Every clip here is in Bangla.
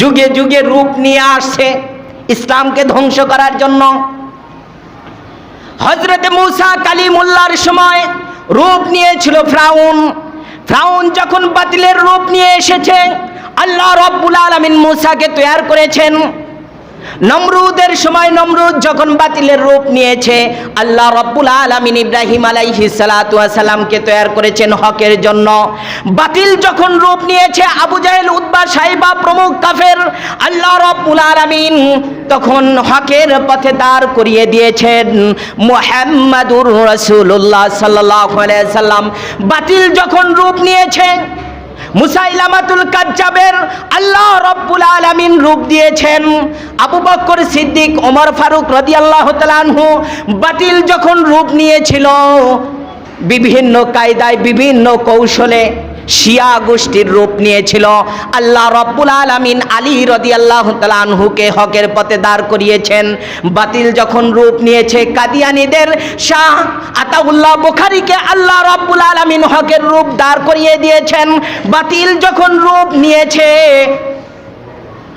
যুগে যুগে রূপ নিয়ে আসছে ইসলামকে ধ্বংস করার জন্য। হজরতে মুসা কালিমুল্লার সময় রূপ নিয়েছিল ফ্রাউন। ফ্রাউন যখন বাতিলের রূপ নিয়ে এসেছে, আল্লাহ রব্বুল আলমিন মূসাকে তৈয়ার করেছেন। নমরুদের সময় নমরুদ যখন বাতিলের রূপ নিয়েছে, আল্লাহ রব্বুল আলমিন ইব্রাহিম আলাইহি সালাতামকে তৈয়ার করেছেন হকের জন্য। বাতিল যখন রূপ নিয়েছে, আবু জাহেল উদ্বা সাহেবা প্রমুখ কাফের, আল্লাহ রব্বুল আলমিন তখন হকের পথে দাঁড় করিয়ে দিয়েছেন। মোহাম্মদুর রসুল্লাহ সাল্লাহ সাল্লাম। বাতিল যখন রূপ নিয়েছে মুসাইলামাতুল কাজ্জাবের আল্লাহ রব্বুল আলামিন রূপ দিয়েছেন। আবু বক্কর সিদ্দিক, ওমর ফারুক রাদিয়াল্লাহু তাআলা আনহু বাতিল যখন রূপ নিয়েছিল, বিভিন্ন কায়দায়, বিভিন্ন কৌশলে শিয়া গোষ্ঠীর রূপ নিয়েছিল। আল্লাহ রব্বুল আলমিন আলী রদি আল্লাহ আনহুকে হকের পথে দাঁড় করিয়েছেন। বাতিল যখন রূপ নিয়েছে কাদিয়ানিদের, শাহ আতাউল্লাহ বুখারীকে আল্লাহ রব্বুল আলমিন হকের রূপ দাঁড় করিয়ে দিয়েছেন। বাতিল যখন রূপ নিয়েছে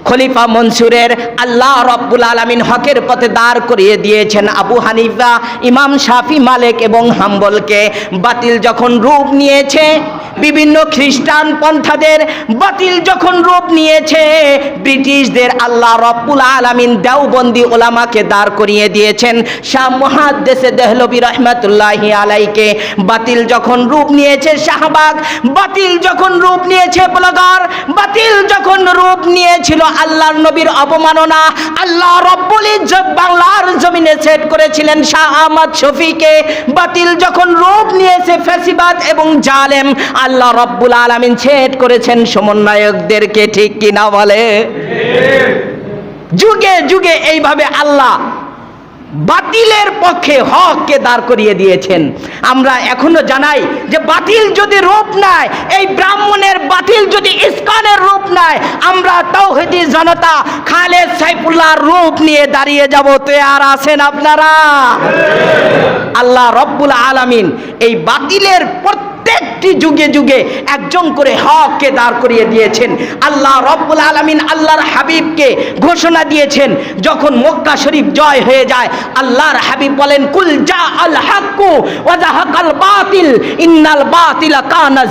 খলিফা মনসুরের আল্লাহ রব্বুল আলমিন হকের পথে দাঁড় করিয়ে দিয়েছেন আবু হানিফা, ইমাম শাফি, মালেক এবং হাম্বলকে। বাতিল যখন রূপ নিয়েছে, বিভিন্ন খ্রিস্টান পন্থাদের বাতিল যখন রূপ নিয়েছে, ব্রিটিশদের আল্লাহ রব্বুল আলমিন দেওবন্দি ওলামাকে দাঁড় করিয়ে দিয়েছেন। শাহ মহাদ্দেশে দেহলবি রহমতুল্লাহি আলাইকে। বাতিল যখন রূপ নিয়েছে, শাহবাগ। বাতিল যখন রূপ নিয়েছে, ব্লগার। বাতিল যখন রূপ নিয়েছিল আল্লাহর নবীর অবমাননা আল্লাহ রব্বুল ইজ্জত বাংলার জমিনে সেট করেছিলেন শাহ আহমদ শফিকে। বাতিল যখন রূপ নিয়েছে ফ্যাসিবাদ এবং জালেম আল্লাহ রব্বুল আলামিন সেট করেছেন সমন্বয়কদেরকে ঠিক কিনা বলে? যুগে যুগে এইভাবে আল্লাহ বাতিলের পক্ষে হককে দাঁড় করিয়ে দিয়েছেন। আমরা এখনও জানাই যে বাতিল যদি রূপ নেয়, এই ব্রাহ্মণের বাতিল যদি ইস্কানের রূপ নেয়, আমরা তৌহিদি জনতা খালেদ সাইফুল্লাহর রূপ নিয়ে দাঁড়িয়ে যাব। আর আছেন আপনারা? আল্লাহ রব্বুল আলামিন এই বাতিলের প্রত্যেকটি যুগে যুগে একজন করে হককে দাঁড় করিয়ে দিয়েছেন। আল্লাহ রব্বুল আলামিন আল্লাহর হাবিবকে ঘোষণা দিয়েছেন, যখন মক্কা শরীফ জয় হয়ে যায়, আল্লাহর হাবিব বলেন, কুল জা আল হাক্কু ওয়া জাহাকাল বাতিল, ইন্নাল বাতিলা কানা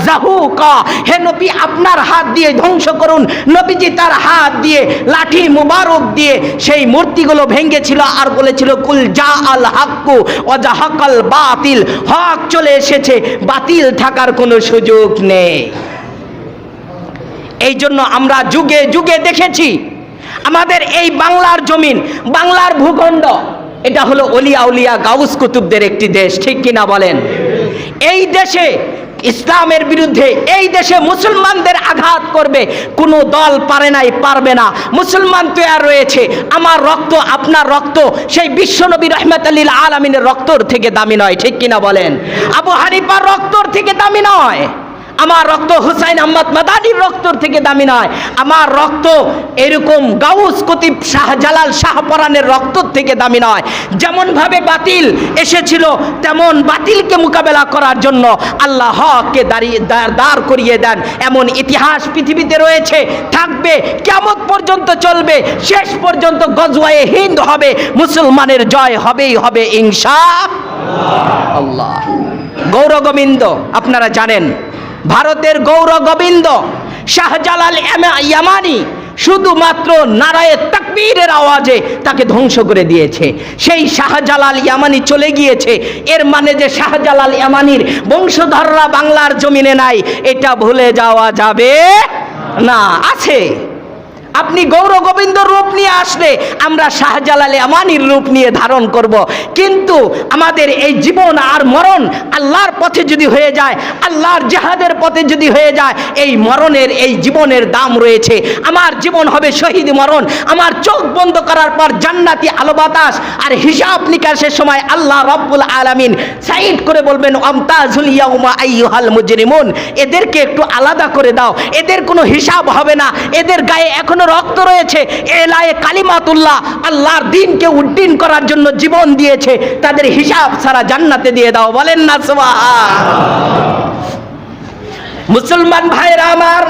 হে নবী, আপনার হাত দিয়ে ধ্বংস করুন। নবীজি তার হাত দিয়ে লাঠি মুবারক দিয়ে সেই মূর্তিগুলো ভেঙেছিল আর বলেছিল, কুল জা আল হাক্কু ওয়া জাহাকাল বাতিল। হক চলে এসেছে, বাতিল থাকার কোনো সুযোগ নেই। এই জন্য আমরা যুগে যুগে দেখেছি, আমাদের এই বাংলার জমিন, বাংলার ভূখণ্ড, এটা হলো অলিয়া উলিয়া গাউস কুতুবদের একটি দেশ, ঠিক কিনা বলেন? এই দেশে ইসলামের বিরুদ্ধে এই দেশে মুসলমানদের আঘাত করবে। কোনো দল পারে নাই, পারবে না। মুসলমান তৈয়ার রয়েছে। আমার রক্ত, আপনার রক্ত, সেই বিশ্বনবী রহমত আলীল আলমিনের রক্তর থেকে দামি নয়, ঠিক কিনা বলেন? আবু হানিফার রক্তর থেকে দামি নয়। আমার রক্ত হুসাইন আহমদ মাদানির রক্তর থেকে দামি নয়। আমার রক্ত এরকম গাউস কতিব শাহজালাল শাহপরানের রক্তর থেকে দামি নয়। যেমনভাবে বাতিল এসেছিল, তেমন বাতিলকে মোকাবেলা করার জন্য আল্লাহ হককে দাঁড়িয়ে দাঁড় করিয়ে দেন। এমন ইতিহাস পৃথিবীতে রয়েছে, থাকবে কেমন পর্যন্ত চলবে, শেষ পর্যন্ত গজওয়ায়ে হিন্দ হবে, মুসলমানের জয় হবেই হবে ইনশা আল্লাহ। গৌর গোবিন্দ আপনারা জানেন ভারতের গৌর গোবিন্দ, শাহজালাল ইয়ামানি শুধুমাত্র নারায়ে তাকবীরের আওয়াজে তাকে ধ্বংস করে দিয়েছে। সেই শাহজালাল ইয়ামানি চলে গিয়েছে। এর মানে যে শাহজালাল ইয়ামানির বংশধররা বাংলার জমিনে নাই, এটা ভুলে যাওয়া যাবে না। আছে। আপনি গৌর গোবিন্দ রূপ নিয়ে আসলে আমরা শাহজালালে আমানির রূপ নিয়ে ধারণ করব। কিন্তু আমাদের এই জীবন আর মরণ আল্লাহর পথে যদি হয়ে যায়, আল্লাহর জেহাদের পথে যদি হয়ে যায়, এই মরণের, এই জীবনের দাম রয়েছে। আমার জীবন হবে শহীদ মরণ। আমার চোখ বন্ধ করার পর জান্নাতি আলো বাতাস আর হিসাব নিকাশের সময় আল্লাহ রব্বুল আলামিন সাইড করে বলবেন মুজরিমুন। এদেরকে একটু আলাদা করে দাও। এদের কোনো হিসাব হবে না। এদের গায়ে এখনও রক্ত রয়েছে। এলায়ে কালিমাতুল্লাহ আল্লাহর দিনকে উড্ডীন করার জন্য জীবন দিয়েছে। তাদের হিসাব সারা জান্নাতে দিয়ে দাও, বলেন না মুসলমান ভাইরা আমার,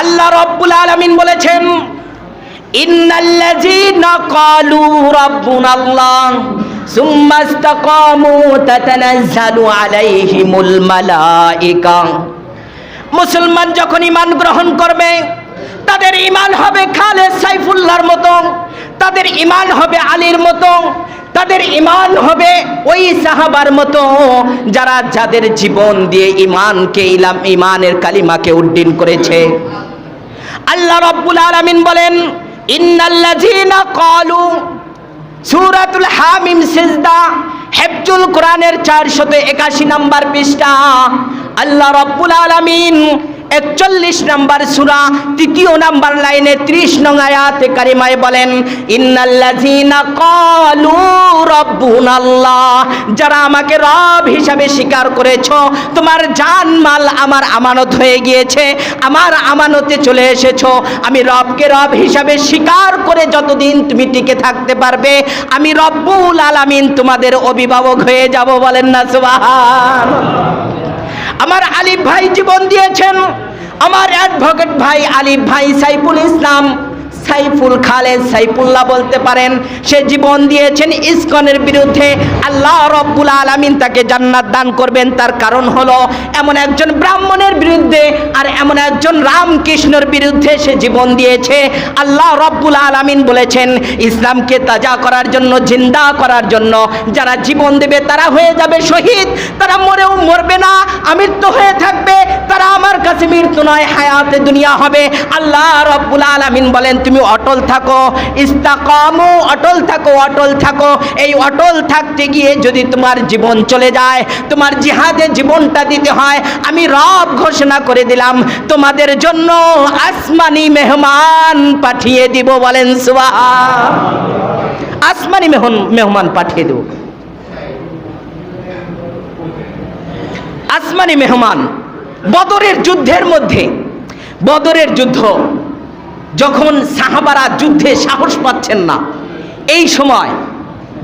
আল্লাহ রব্বুল আলামিন বলেছেন মুসলমান যখন ইমান গ্রহণ করবে তাদের ঈমান হবে খালেদ সাইফুল্লাহর মতো তাদের ঈমান হবে আলীর মতো তাদের ইমান হবে ওই সাহাবার মতো যারা যাদের জীবন দিয়ে ঈমানকে ইলাম, ঈমানের কালিমাকে উড্ডীন করেছে। আল্লাহ রব্বুল আলামিন বলেন, ইন্নাল্লাযীনা ক্বালু সূরাতুল হামিম সিজদা, হেফজুল কোরআনের চারশত একাশি নাম্বার পৃষ্ঠা। আল্লাহ রব্বুল আলামিন একচল্লিশ নাম্বার সুরা, তৃতীয় নাম্বার লাইনে ত্রিশ নং আয়াতে কারিমায় বলেন, ইন্নাল্লাযীনা ক্বালু রাব্বুনাল্লাহ যারা আমাকে রব হিসাবে স্বীকার করেছ, তোমার জান মাল আমার আমানত হয়ে গিয়েছে, আমার আমানতে চলে এসেছ। আমি রবকে রব হিসাবে স্বীকার করে যতদিন তুমি টিকে থাকতে পারবে, আমি রব্বুল আলামিন তোমাদের অভিভাবক হয়ে যাব বলেন না সুবহান আমার আলিফ ভাই জীবন দিয়েছেন। আমার অ্যাডভোকেট ভাই আলিফ ভাই সাইফুল ইসলাম। সাইফুল খালেদ সাইফুল্লাহ বলতে পারেন, সে জীবন দিয়েছেন ইসকনের বিরুদ্ধে। আল্লাহ রব্বুল আলামিন তাকে জান্নাত দান করবেন। তার কারণ হলো এমন একজন ব্রাহ্মণের বিরুদ্ধে আর এমন একজন রামকৃষ্ণর বিরুদ্ধে সে জীবন দিয়েছে। আল্লাহ রব্বুল আলামিন বলেছেন, ইসলামকে তাজা করার জন্য, জিন্দা করার জন্য, যারা জীবন দেবে তারা হয়ে যাবে শহীদ। তারা মরেও মরবে না, আমৃত্যু হয়ে থাকবে, তারা আমার কাছে মৃত্যু নয়, হায়াতে দুনিয়া হবে। আল্লাহ রব্বুল আলামিন বলেন তুমি অটল থাকো, ইস্তাকামু, অটল থাকো অটল থাকো। এই অটল থাকতে গিয়ে যদি তোমার জীবন চলে যায়, তোমার জিহাদে জীবনটা দিতে হয়, আমি রব ঘোষণা করে দিলাম, তোমাদের জন্য আসমানি মেহমান পাঠিয়ে দিব বলেন সুবাহা আসমানি মেহন, মেহমান পাঠিয়ে দেব। আসমানি মেহমান, বদরের যুদ্ধের মধ্যে, বদরের যুদ্ধ। যখন সাহাবারা যুদ্ধে সাহস পাচ্ছেন না এই সময়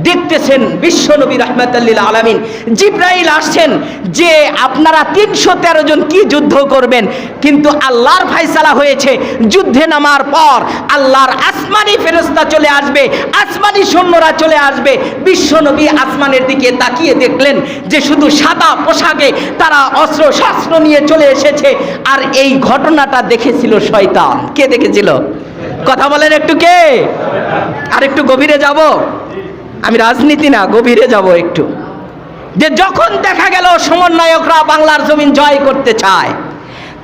দেখতেছেন বিশ্বনবী রহমতুল্লিল আলমিন। জিব্রাইল আসছেন যে আপনারা তিনশো তেরো জন কি যুদ্ধ করবেন? কিন্তু আল্লাহর ফাইসালা হয়েছে যুদ্ধে নামার পর আল্লাহর আসমানি ফেরস্তা চলে আসবে, আসমানি সৈন্যরা চলে আসবে। বিশ্বনবী আসমানের দিকে তাকিয়ে দেখলেন যে শুধু সাদা পোশাকে তারা অস্ত্র শস্ত্র নিয়ে চলে এসেছে আর এই ঘটনাটা দেখেছিল শয়তান। কে দেখেছিল? কথা বলেন একটু কে? আর একটু গভীরে যাব। আমি রাজনীতি না, গভীরে যাব একটু। যে যখন দেখা গেল সমন্বয়করা বাংলার জমিন জয় করতে চায়,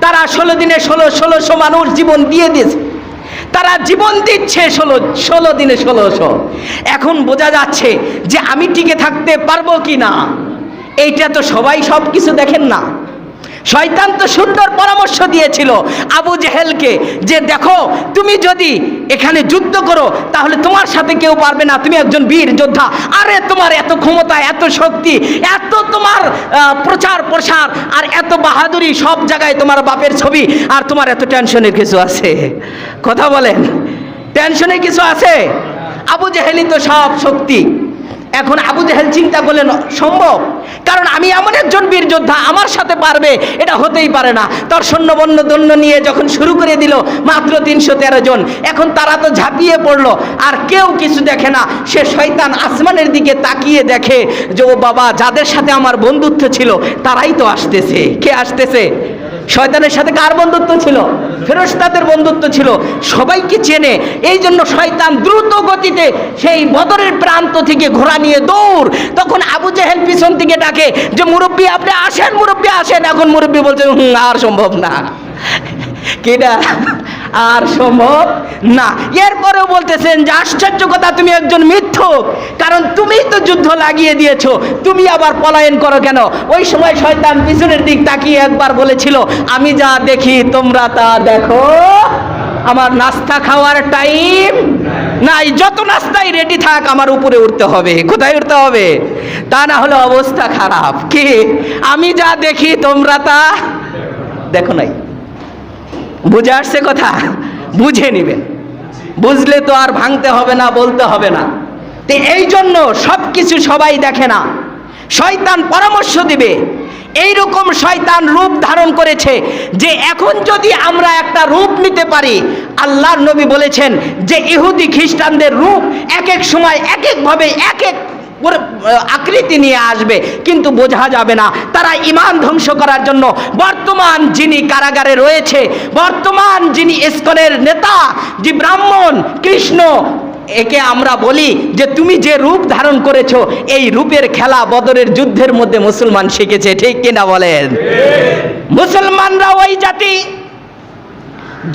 তারা ষোলো দিনে ষোলো, ষোলোশো মানুষ জীবন দিয়ে দিয়েছে। তারা জীবন দিচ্ছে ষোলো ষোলো দিনে ষোলোশো। এখন বোঝা যাচ্ছে যে আমি টিকে থাকতে পারব কি না। এইটা তো সবাই সব কিছু দেখেন না। শয়তান তো সুন্দর পরামর্শ দিয়েছিল আবু জেহেলকে যে দেখো, তুমি যদি এখানে যুদ্ধ করো, তাহলে তোমার সাথে কেউ পারবে না। তুমি একজন বীর যোদ্ধা। আরে, তোমার এত ক্ষমতা, এত শক্তি, এত তোমার প্রচার প্রসার, আর এত বাহাদুরি সব জায়গায় তোমার বাপের ছবি, আর তোমার এত টেনশনের কিছু আছে? কথা বলেন। টেনশনের কিছু আছে? আবু জেহেলি তো সব শক্তি। এখন আবু জেহেল চিন্তা করলেন, সম্ভব? কারণ আমি এমন একজন বীর যোদ্ধা, আমার সাথে পারবে? এটা হতেই পারে না। তার সৈন্যবন্য দণ্ড নিয়ে যখন শুরু করে দিল, মাত্র তিনশো তেরো জন। এখন তারা তো ঝাঁপিয়ে পড়ল, আর কেউ কিছু দেখে না। সে শয়তান আসমানের দিকে তাকিয়ে দেখে যে, ও বাবা, যাদের সাথে আমার বন্ধুত্ব ছিল, তারাই তো আসতেছে। কে আসতেছে? শয়তানের সাথে কার বন্ধুত্ব ছিল? ফেরস্তাদের বন্ধুত্ব ছিল। সবাইকে চেনে। এই জন্য শয়তান দ্রুত গতিতে সেই বদরের প্রান্ত থেকে ঘোড়া নিয়ে দৌড়। তখন আবু জাহেল পিছন থেকে ডাকে যে, মুরব্বী, আপনি আসেন, মুরব্বী, আসেন। এখন মুরব্বী বলছে, হুম, আর সম্ভব না। কেডা? আর সম্ভব না। এরপরেও বলতেছেন যে আশ্চর্য কথা, তুমি একজন মিথ্যুক। কারণ তুমিই তো যুদ্ধ লাগিয়ে দিয়েছ, তুমি আবার পলায়ন করো কেন? ওই সময় শয়তান পিছনের দিক তাকিয়ে একবার বলেছিল, আমি যা দেখি, তোমরা তা দেখো। আমার নাস্তা খাওয়ার টাইম নাই। যত নাস্তাই রেডি থাক, আমার উপরে উঠতে হবে। কোথায় উঠতে হবে? তা না হলে অবস্থা খারাপ। কি? আমি যা দেখি, তোমরা তা দেখো নাই। বুঝে আসছে কথা? বুঝে নেবেন বুঝলে তো আর ভাঙতে হবে না, বলতে হবে না। তো এই জন্য সব কিছু সবাই দেখে না। শয়তান পরামর্শ দিবে। এই রকম শয়তান রূপ ধারণ করেছে যে এখন যদি আমরা একটা রূপ নিতে পারি, আল্লাহর নবী বলেছেন যে ইহুদি খ্রিস্টানদের রূপ এক এক সময় এক একভাবে এক এক আকৃতি নিয়ে আসবে, কিন্তু বোঝা যাবে না। তারা ইমান ধ্বংস করার জন্য বর্তমান যিনি কারাগারে রয়েছে, বর্তমান যিনি ইস্কনের নেতা, যে ব্রাহ্মণ, কৃষ্ণ, একে আমরা বলি যে তুমি যে রূপ ধারণ করেছ, এই রূপের খেলা বদরের যুদ্ধের মধ্যে মুসলমান শিখেছে, ঠিক কিনা বলেন? মুসলমানরা ওই জাতি,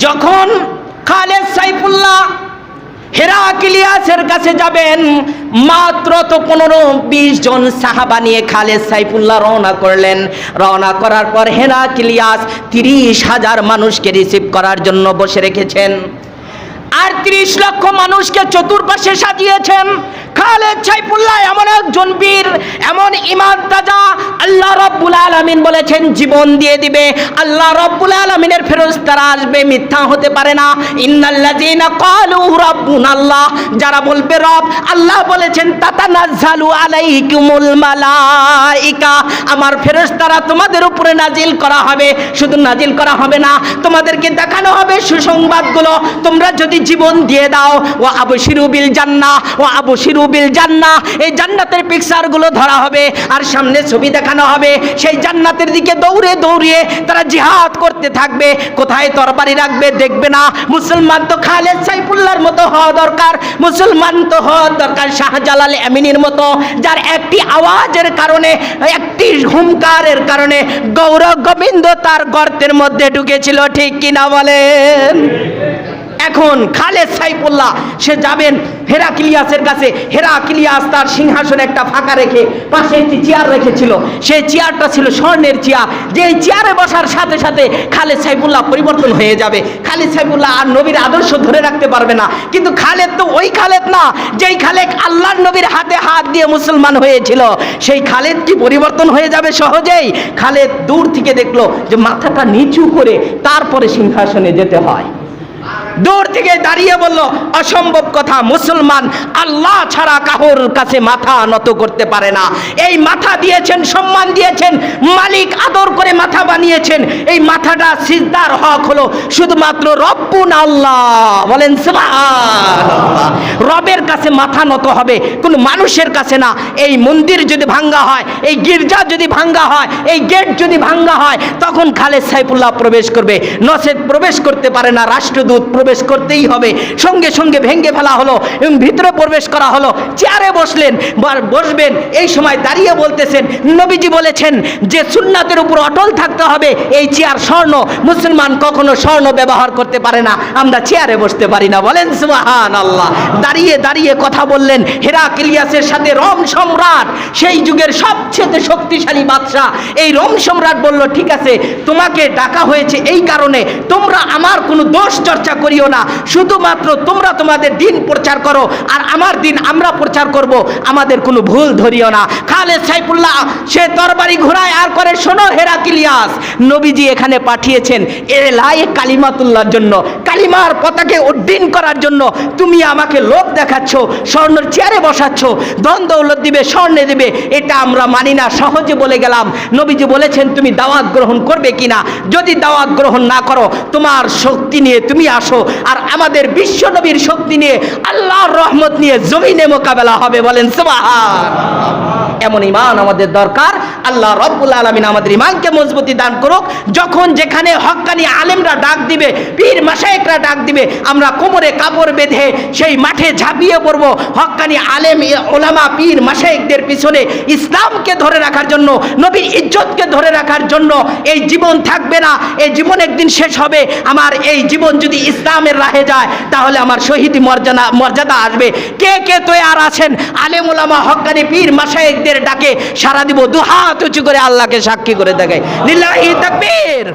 যখন খালেদ সাইফুল্লাহ হেরাকিলিয়াসের কাছে যাবেন, মাত্র তো পনেরো বিশ জন সাহাবা নিয়ে খালেদ সাইফুল্লাহ রওনা করলেন। রওনা করার পর হেরাকিলিয়াস তিরিশ হাজার মানুষকে রিসিভ করার জন্য বসে রেখেছেন। আর ত্রিশ লক্ষ মানুষকে চতুর্পাশে সাজিয়েছেন। খালেদ সাইফুল্লাহ এমন একজন বীর, এমন ইমান তাজা আল্লাহ রব্বুল বলেছেন, জীবন দিয়ে দিবে। আল্লাহ রব্বুল আলমিনের ফেরস্তারা আসবে, মিথ্যা হতে পারে না। ক্বালু যারা বলবে, রব, আল্লাহ বলেছেন, তাতানাজ্জালু আলাইকুমুল মালাইকা। আমার ফেরেশতারা তোমাদের উপরে নাজিল করা হবে। শুধু নাজিল করা হবে না, তোমাদেরকে দেখানো হবে সুসংবাদগুলো। তোমরা যদি জীবন দিয়ে দাও। ও আবশিরু বিল জান্না ও আবশিরু বিল জান্না এই জান্নাতের পিকচারগুলো ধরা হবে আর সামনে ছবি দেখানো হবে। সেই জান্নাতের দিকে দৌড়ে দৌড়িয়ে তারা জিহাদ করতে থাকবে। কোথায় তরবারি রাখবে দেখবে না। মুসলমান তো খালেদ সাইফুল্লার মতো হওয়া দরকার। মুসলমান তো হওয়া দরকার শাহজালাল আমিনীর মতো, যার একটি আওয়াজের কারণে, একটি হুমকারের কারণে গৌরব গোবিন্দ তার গর্তের মধ্যে ঢুকেছিল। ঠিক কিনা বলেন? এখন খালেদ সাইফুল্লাহ, সে যাবেন হেরাকিলিয়াসের কাছে। হেরাকিলিয়াস তার সিংহাসনে একটা ফাঁকা রেখে পাশে একটি চেয়ার রেখেছিল। সেই চেয়ারটা ছিল স্বর্ণের চেয়ার। যে চেয়ারে বসার সাথে সাথে খালেদ সাইফুল্লাহ পরিবর্তন হয়ে যাবে। খালেদ সাইফুল্লাহ আর নবীর আদর্শ ধরে রাখতে পারবে না। কিন্তু খালেদ তো ওই খালেদ না, যেই খালেদ আল্লাহর নবীর হাতে হাত দিয়ে মুসলমান হয়েছিল। সেই খালেদ কি পরিবর্তন হয়ে যাবে সহজেই? খালেদ দূর থেকে দেখল যে মাথাটা নিচু করে তারপরে সিংহাসনে যেতে হয়। দূর থেকে দাঁড়িয়ে বলল, অসম্ভব কথা, মুসলমান আল্লাহ ছাড়া কাহর কাছে মাথা নত করতে পারে না। এই মাথা দিয়েছেন, সম্মান দিয়েছেন, মালিক আদর করে মাথা বানিয়েছেন। এই মাথাটা সিজদার হক হলো শুধুমাত্র রব্বুন আল্লাহ। বলেন রবের কাছে মাথা নত হবে, কোন মানুষের কাছে না। এই মন্দির যদি ভাঙ্গা হয়, এই গির্জা যদি ভাঙ্গা হয়, এই গেট যদি ভাঙ্গা হয়, তখন খালেদ সাইফুল্লাহ প্রবেশ করবে। নসেদ প্রবেশ করতে পারে না, রাষ্ট্রদূত প্রবেশ করতেই হবে। সঙ্গে সঙ্গে ভেঙ্গে ফেলা হলো এবং ভিতরে প্রবেশ করা হলো। চেয়ারে বসলেন বসবেন, এই সময় দাঁড়িয়ে বলতেছেন, নবীজি বলেছেন যে সুন্নাতের উপর অটল থাকতে হবে। এই চেয়ার স্বর্ণ, মুসলমান কখনো স্বর্ণ ব্যবহার করতে পারে না। আমরা চেয়ারে বসতে পারি না। বলেন সুবাহান আল্লাহ দাঁড়িয়ে দাঁড়িয়ে কথা বললেন হেরাকিলিয়াসের সাথে রোম সম্রাট। সেই যুগের সবচেয়ে শক্তিশালী বাদশাহ। এই রোম সম্রাট বলল, ঠিক আছে, তোমাকে ডাকা হয়েছে এই কারণে। তোমরা আমার কোনো দোষ চর্চা করিও না। শুধুমাত্র তোমরা তোমাদের দিন প্রচার করো, আর আমার দিন আমরা প্রচার করব। আমাদের কোনো ভুল ধরিও না। খালেদ সাইফুল্লাহ, সে তরবারি ঘোরায় আর করে শোনো হেরাকিলিয়াস। নবীজি এখানে পাঠিয়েছেন এলায়ে কালিমাতুল্লাহর জন্য। কালিমার পতাকে উড্ডীন করার জন্য। তুমি আমাকে লোভ দেখাচ্ছ, স্বর্ণের চেয়ারে বসাচ্ছ, ধন দৌলত দিবে, স্বর্ণে দিবে, এটা আমরা মানি না, সহজে বলে গেলাম। নবীজি বলেছেন, তুমি দাওয়াত গ্রহণ করবে কিনা? যদি দাওয়াত গ্রহণ না করো, তোমার শক্তি নিয়ে তুমি আসো। আর আমাদের বিশ্ব নবীর শক্তি নিয়ে আল্লাহর রহমত নিয়ে জমিনে মোকাবেলা হবে বলেন সুবহান এমন ইমান আমাদের দরকার। আল্লাহ রব্বুল আলমিন আমাদের ইমানকে মজবুতি দান করুক। যখন যেখানে হকানি আলেমরা ডাক দিবে, পীর মাসায়েকরা ডাক দিবে, আমরা কোমরে কাপড় বেঁধে সেই মাঠে ঝাঁপিয়ে পড়ব। হকানি আলেম ওলামা, পীর মাসায়েকদের পিছনে ইসলামকে ধরে রাখার জন্য, নবীর ইজ্জতকে ধরে রাখার জন্য এই জীবন থাকবে না। এই জীবন একদিন শেষ হবে। আমার এই জীবন যদি ইসলামের রাহে যায়, তাহলে আমার শহীদ মর্যাদা মর্যাদা আসবে। কে কে তৈয়ার আছেন? আলেম, ওলামা, হকানি, পীর মাসায়েকদের ডাকে সারা দিব দু হাত উঁচু করে আল্লাহকে সাক্ষী করে দেখায় লিল্লাহি তাকবীর।